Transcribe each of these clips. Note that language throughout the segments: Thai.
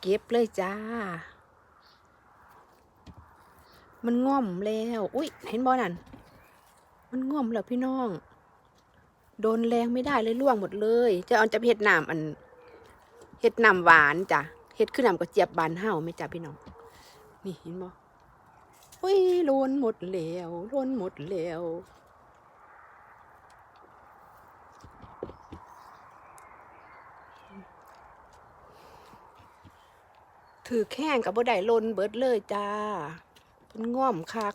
เก็บเลยจ้า มันง่อมแล้ว อุ้ยเห็นบอนั่น มันง่อมแล้วพี่น้อง โดนแรงไม่ได้เลยล่วงหมดเลย จะเอาจะเห็ดหน้ำอัน เห็ดหน้ำหวานจ้ะ เห็ดขึ้นหน้ำกระเจี๊ยบบานเห่าไม่จ้ะพี่น้อง นี่เห็นบ่อุ้ยโลนหมดแล้วโลนหมดแล้ว ถือแข้งกับบ่ได้ลนเบิดเลยจ้าเพิ่นง่อมคัก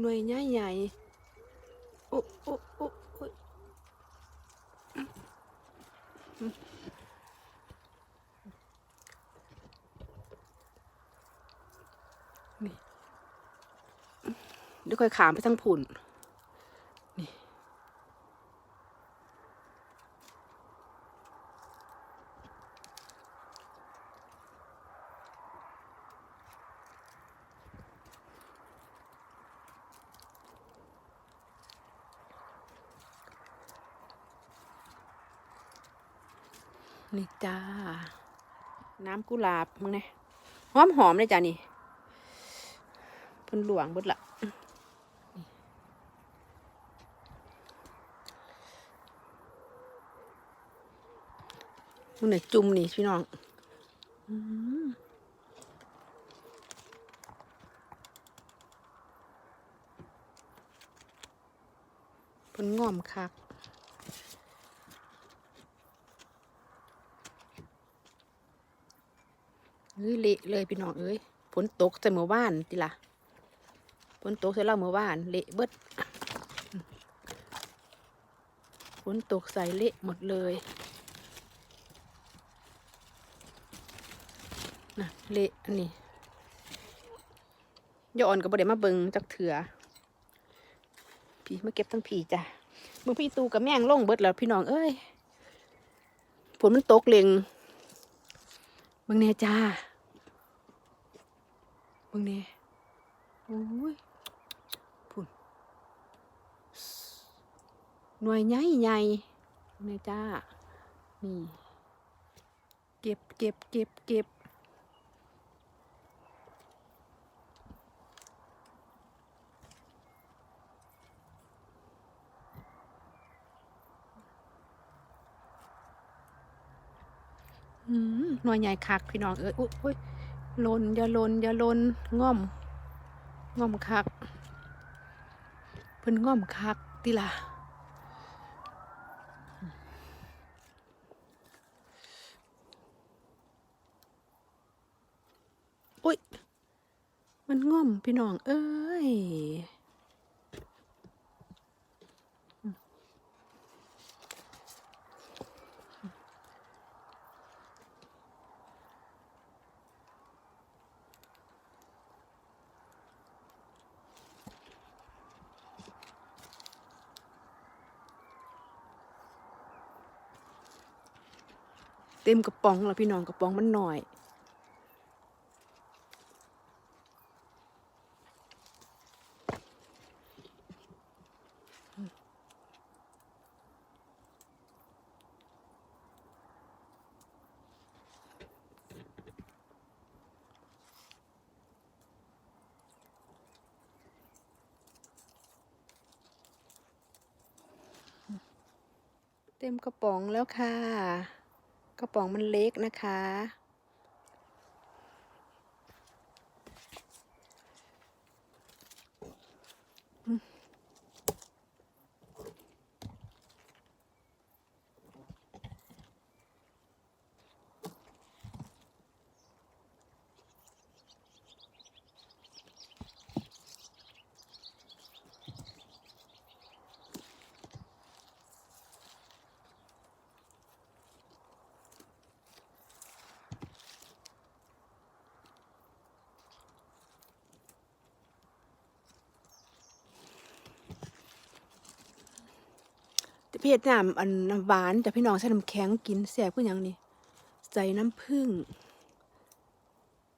หน่วยใหญ่ใหญ่ๆอุ๊อุ๊อุ๊อุ๊ยอื้ออื้อนี่อื้อเดี๋ยวค่อยขามไปทั้งผุ่น นี่จ้า น้ำกุหลาบมึงเนี่ยหอมหอมเลยจ้านี่เพิ่นหลวงบิดละนี่มึงเนี่ยจุ่มนี่พี่น้องอพิ่นง่อมคัก เฮ้ยเละเลยพี่น้องเอ้ยฝนตกแต่เมื่อวานติละฝนตกใส่เราเมื่อวานเละเบิดฝนตกใส่เละหมดเลยนะเละอันนี้ยาอ่อนก็บ่ได้มาเบิงจักเถือพี่มาเก็บทั้งผีจ้ะมึงพี่ตูกับแม่งล่งเบิดแล้วพี่น้องเอ้ยฝนมันตกเล็งมึงแน่จ้า เบิ่งนี่ยโอ้ยพุ่นหน่วยใหญ่ใหญ่ๆนี่จ้า นี่ เก็บเก็บเก็บเก็บอืมหน่วยใหญ่คักพี่น้องเอ้ยอุ้ยอุ้ย ลนอย่าลนอย่าลนง่อมง่อมคักเพิ่นง่อมคักติล่ะอุ้ย มันง่อมพี่น้อง เอ้ย เต็มกระป๋องแล้วพี่น้องกระป๋องมันหน่อย เต็มกระป๋องแล้วค่ะ กระป๋องมันเล็กนะคะ อืม เพศน้ำอันน้ำหวานแต่พี่น้องใส่น้ำแข็งกินแซ่บคือหยังนี่ใส่น้ำผึ้ง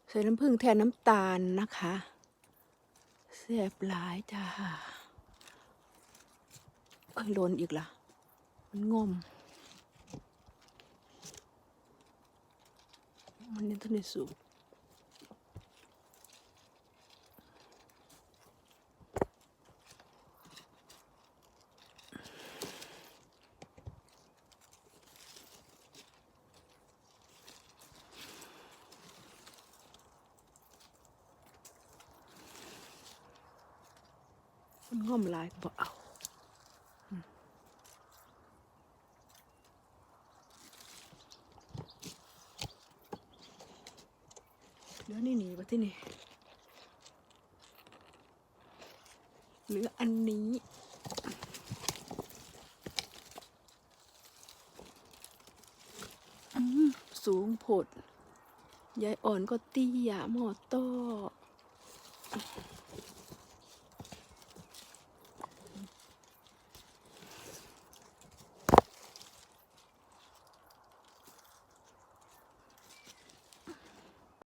ใส่น้ำผึ้งแทนน้ำตาลนะคะแซ่บหลายจ้าอ้ยโดนอีกละมันงม มันยังต้นในสูง มันง่อมลายบ่เอาเหลือนี่หนีปที่นี่เหลืออันนี้สูงผดยายอ่อนก็ตี้ยหมอต้อ